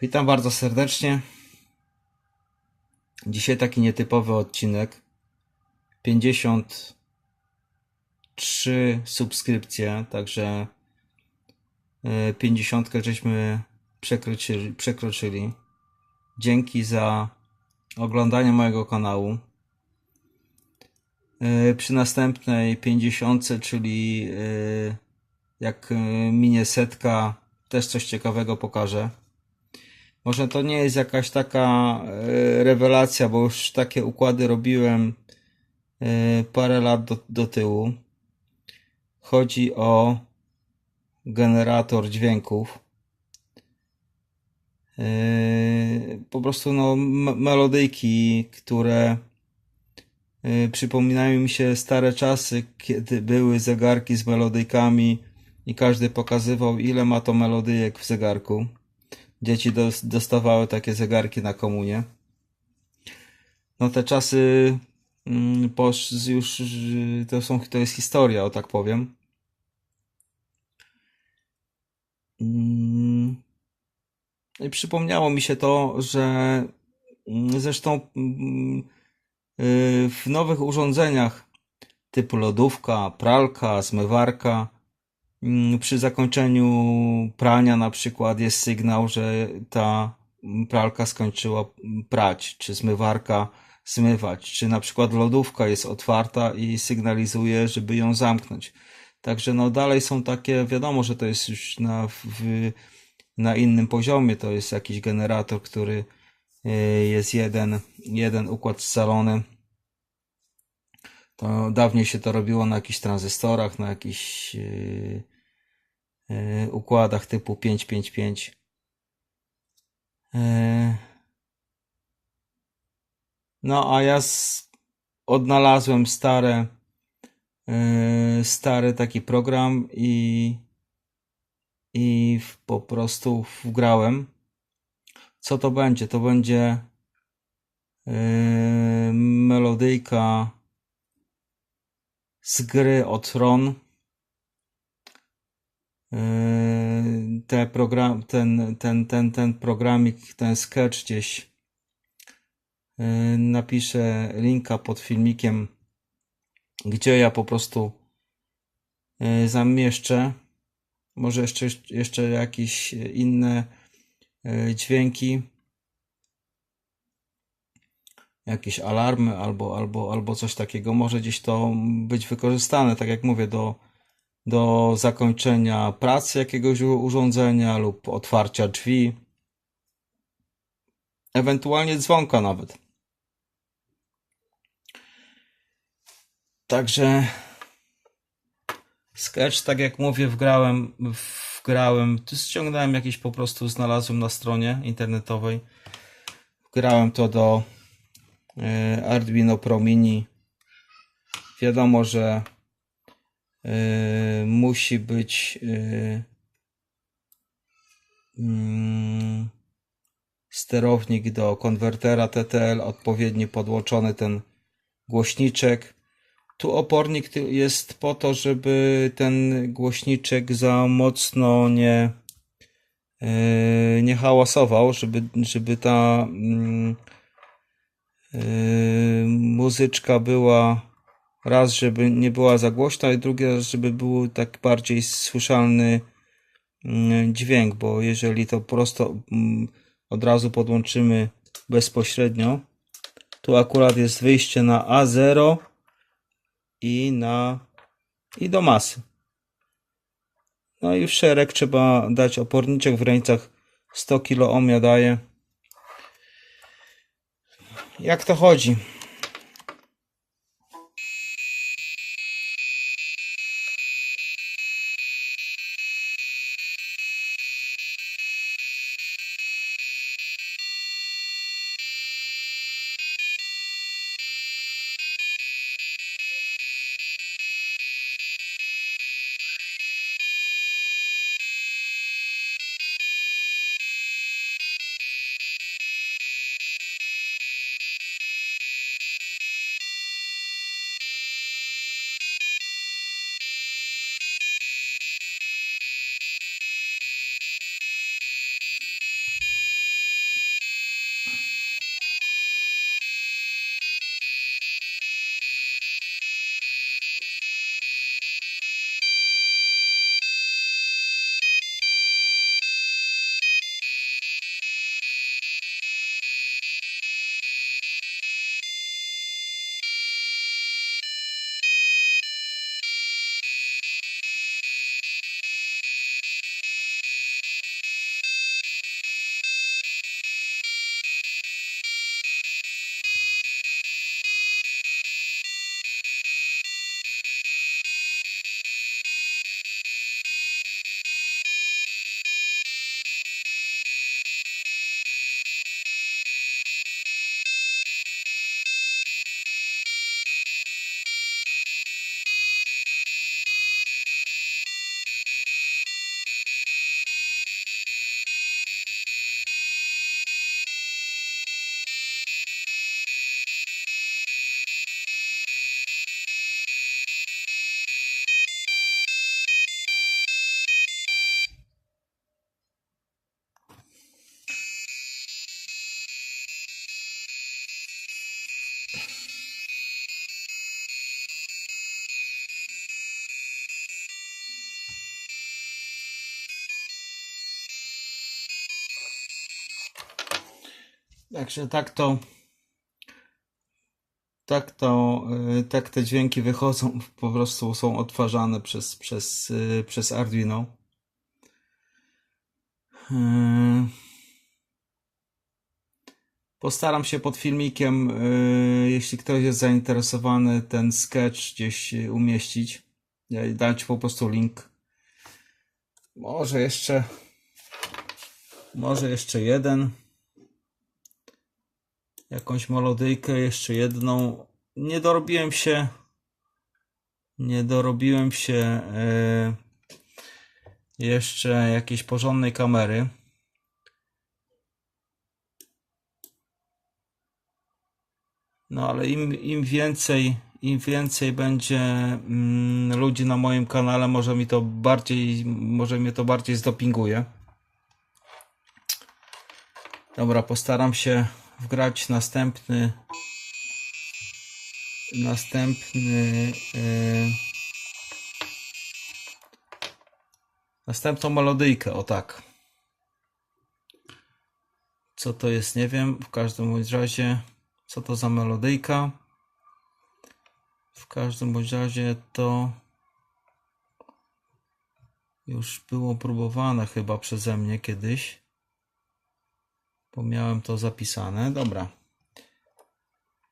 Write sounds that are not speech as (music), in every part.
Witam bardzo serdecznie. Dzisiaj taki nietypowy odcinek. 53 subskrypcje, także e, 50 żeśmy przekroczyli, przekroczyli. Dzięki za oglądanie mojego kanału. E, Przy następnej 50, czyli e, jak e, minie setka, też coś ciekawego pokażę. Może to nie jest jakaś taka e, rewelacja, bo już takie układy robiłem e, parę lat do, do tyłu. Chodzi o generator dźwięków. E, Po prostu no, melodyjki, które przypominają mi się stare czasy, kiedy były zegarki z melodyjkami i każdy pokazywał, ile ma to melodyjek w zegarku. Dzieci dos- dostawały takie zegarki na komunie. No te czasy mm, już to są, to jest historia, o tak powiem. Mm, I przypomniało mi się to, że mm, zresztą y, w nowych urządzeniach typu lodówka, pralka, zmywarka, przy zakończeniu prania na przykład jest sygnał, że ta pralka skończyła prać, czy zmywarka zmywać, czy na przykład lodówka jest otwarta i sygnalizuje, żeby ją zamknąć. Także no dalej są takie, wiadomo, że to jest już na, w, na innym poziomie, to jest jakiś generator, który y, jest jeden, jeden układ scalony. To dawniej się to robiło na jakichś tranzystorach, na jakichś yy, yy, układach typu 555. Yy. No a ja z, odnalazłem stare, yy, stary taki program i, i w, po prostu wgrałem. Co to będzie? To będzie yy, melodyjka z gry o Tron. Yy, Te program, ten, ten, ten, ten programik, ten sketch gdzieś yy, napiszę linka pod filmikiem, gdzie ja po prostu yy, zamieszczę. Może jeszcze, jeszcze jakieś inne dźwięki, jakieś alarmy albo, albo, albo coś takiego. Może gdzieś to być wykorzystane, tak jak mówię, do, do zakończenia pracy jakiegoś urządzenia lub otwarcia drzwi, ewentualnie dzwonka nawet. Także sketch, tak jak mówię, wgrałem, wgrałem, ściągnąłem jakieś po prostu, znalazłem na stronie internetowej. Wgrałem to do Arduino Pro Mini. Wiadomo, że e, musi być e, mm, sterownik do konwertera TTL, odpowiednio podłączony ten głośniczek. Tu opornik jest po to, żeby ten głośniczek za mocno nie, e, nie hałasował, żeby, żeby ta e, muzyczka była raz, żeby nie była za głośna, i drugi raz, żeby był tak bardziej słyszalny mm, dźwięk, bo jeżeli to prosto mm, od razu podłączymy bezpośrednio, tu akurat jest wyjście na A0 i na i do masy. No i w szereg trzeba dać oporniczek w granicach 100 kilo ohmia daje. Jak to chodzi? Także tak to tak to y, tak te dźwięki wychodzą, (laughs) po prostu są odtwarzane przez, przez, y, przez Arduino. Y, Postaram się pod filmikiem, jeśli ktoś jest zainteresowany, ten sketch gdzieś umieścić. Dać po prostu link. Może jeszcze, może jeszcze jeden. Jakąś melodyjkę, jeszcze jedną. Nie dorobiłem się, nie dorobiłem się y, jeszcze jakiejś porządnej kamery. No ale im, im więcej, im więcej będzie mm, ludzi na moim kanale, może mi to bardziej, może mnie to bardziej zdopinguje. Dobra, postaram się wgrać następny, następny, yy, następną melodyjkę, o tak. Co to jest, nie wiem, w każdym razie, co to za melodyjka. W każdym razie to już było próbowane chyba przeze mnie kiedyś. Bo miałem to zapisane. Dobra.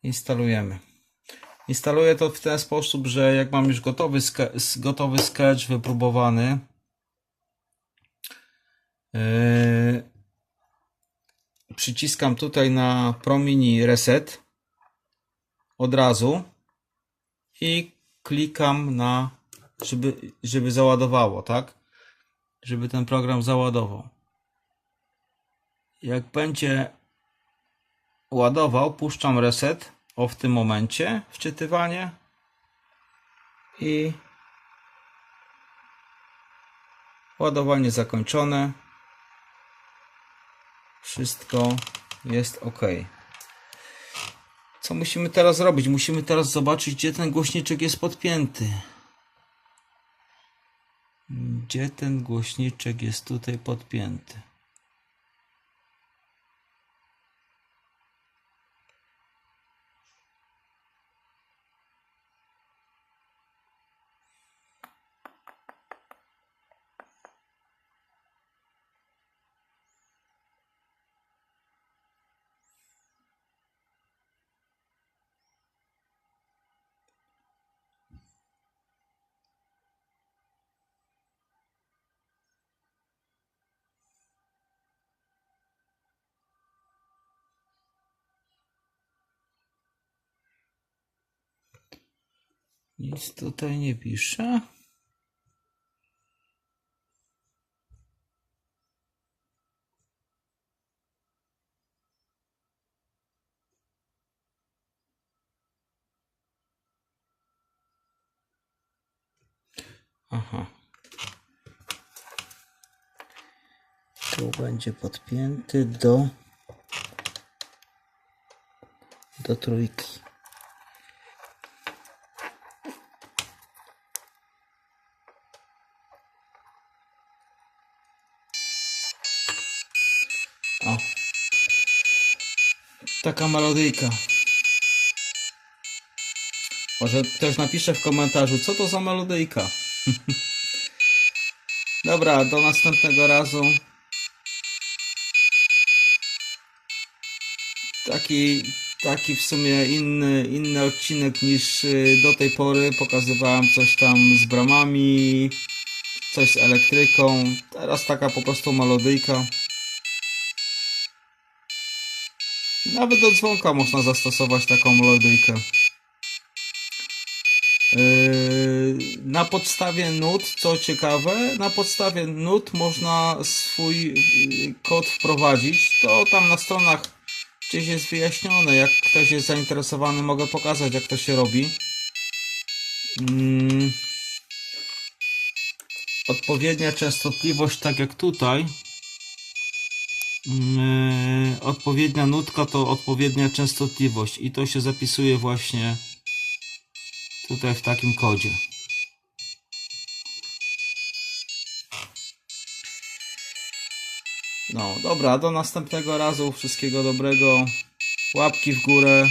Instalujemy. Instaluję to w ten sposób, że jak mam już gotowy, ske- gotowy sketch wypróbowany, yy, przyciskam tutaj na Pro Mini Reset od razu i klikam na, żeby, żeby załadowało, tak? Żeby ten program załadował. Jak będzie ładował, puszczam reset, o w tym momencie, wczytywanie i ładowanie zakończone. Wszystko jest ok. Co musimy teraz zrobić? Musimy teraz zobaczyć, gdzie ten głośniczek jest podpięty. Gdzie ten głośniczek jest tutaj podpięty? Nic tutaj nie pisze. Aha. Tu będzie podpięty do do trójki. Taka melodyjka. Może ktoś napisze w komentarzu, co to za melodyjka. (laughs) Dobra, do następnego razu. Taki, taki w sumie inny, inny odcinek niż y, do tej pory. Pokazywałem coś tam z bramami, coś z elektryką. Teraz taka po prostu melodyjka. Nawet do dzwonka można zastosować taką melodyjkę. Yy, Na podstawie nut, co ciekawe, na podstawie nut można swój yy, kod wprowadzić. To tam na stronach gdzieś jest wyjaśnione. Jak ktoś jest zainteresowany, mogę pokazać, jak to się robi. Mm. Odpowiednia częstotliwość, tak jak tutaj. Mm, odpowiednia nutka to odpowiednia częstotliwość i to się zapisuje właśnie tutaj w takim kodzie. No, dobra, do następnego razu. Wszystkiego dobrego. Łapki w górę.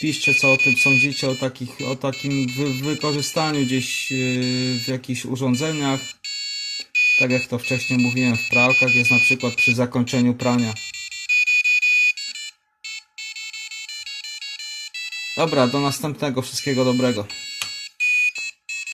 Piszcie, co o tym sądzicie, o, takich, o takim wy, wykorzystaniu gdzieś yy, w jakichś urządzeniach. Tak jak to wcześniej mówiłem, w pralkach jest na przykład przy zakończeniu prania. Dobra, do następnego. Wszystkiego dobrego.